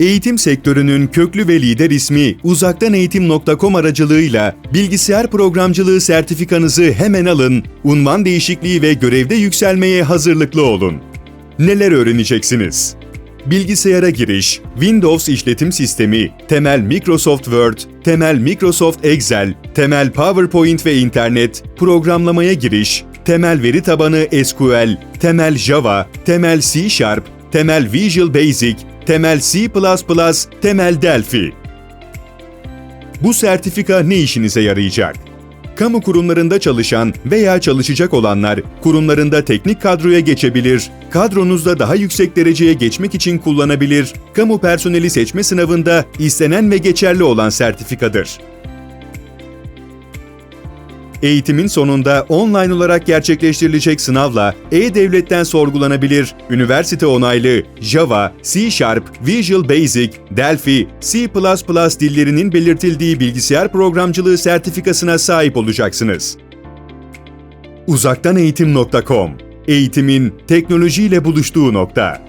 Eğitim sektörünün köklü ve lider ismi uzaktaneğitim.com aracılığıyla bilgisayar programcılığı sertifikanızı hemen alın, unvan değişikliği ve görevde yükselmeye hazırlıklı olun. Neler öğreneceksiniz? Bilgisayara giriş, Windows işletim sistemi, temel Microsoft Word, temel Microsoft Excel, temel PowerPoint ve internet, programlamaya giriş, temel veri tabanı SQL, temel Java, temel C Sharp, temel Visual Basic, temel C++, temel Delphi. Bu sertifika ne işinize yarayacak? Kamu kurumlarında çalışan veya çalışacak olanlar kurumlarında teknik kadroya geçebilir, kadronuzda daha yüksek dereceye geçmek için kullanabilir, kamu personeli seçme sınavında istenen ve geçerli olan sertifikadır. Eğitimin sonunda online olarak gerçekleştirilecek sınavla E-Devlet'ten sorgulanabilir, üniversite onaylı Java, C Sharp, Visual Basic, Delphi, C++ dillerinin belirtildiği bilgisayar programcılığı sertifikasına sahip olacaksınız. Uzaktaneğitim.com Eğitimin teknolojiyle buluştuğu nokta.